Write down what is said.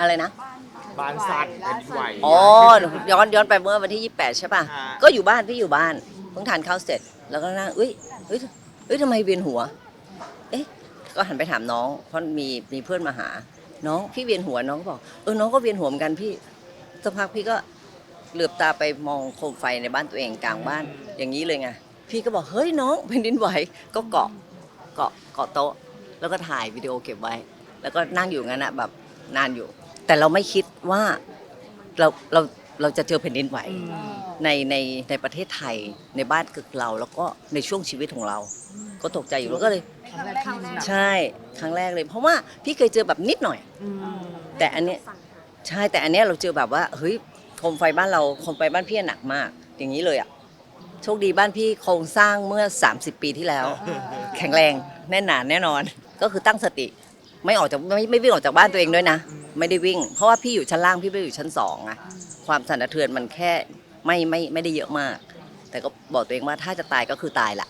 อะไรนะ บ้านสั่นแผ่นดินไหว อ๋อ ย้อนย้อนไปเมื่อวันที่ 28 ใช่ป่ะ อ่า ก็อยู่บ้านพี่อยู่บ้านเพิ่งทานข้าวเสร็จ แล้วก็นั่งเอ้ยเอ้ยเอ้ยทำไมเวียนหัว เอ๊ะ ก็หันไปถามน้องเพราะมีมีเพื่อนมาหา น้องพี่เวียนหัวน้องก็บอกเออน้องก็เวียนหัวเหมือนกันพี่สักพักพี่ก็เหลือบตาไปมองโคมไฟในบ้านตัวเองกลางบ้านอย่างนี้เลยไงพี่ก็บอกเฮ้ยน้องแผ่นดินไหวก็เกาะเกาะเกาะโต๊ะ แล้วก็ถ่ายวิดีโอเก็บไว้ แล้วก็นั่งอยู่งั้นอะแบบนานอยู่ แต่เราไม่คิดว่าเราเราเราจะเจอแผ่นดินไหวในในในประเทศไทยในบ้านคือเรา แล้วก็ในช่วงชีวิตของเรา ก็ตกใจอยู่แล้วก็เลยครั้งแรกครั้งหนักใช่ครั้งแรกเลย เพราะว่าพี่เคยเจอแบบนิดหน่อยอืมแต่อันเนี้ยใช่แต่อันเนี้ยเราเจอแบบว่าเฮ้ยโคมไฟบ้านเราโคมไฟบ้านพี่หนักมาก อย่างนี้เลยอะโชคดีบ้านพี่โครงสร้างเมื่อ 30 ปีที่แล้ว แข็งแรงแน่นหนาแน่นอน ก็คือตั้งสติ ไม่ออกจากไม่ไม่วิ่งออกจากบ้านตัวเองด้วยนะ ไม่ได้วิ่ง เพราะว่าพี่อยู่ชั้นล่างพี่ไม่ได้อยู่ชั้นสองอะความสั่นสะเทือนมันแค่ไม่ไม่ไม่ได้เยอะมาก แต่ก็บอกตัวเองว่าถ้าจะตายก็คือตายละ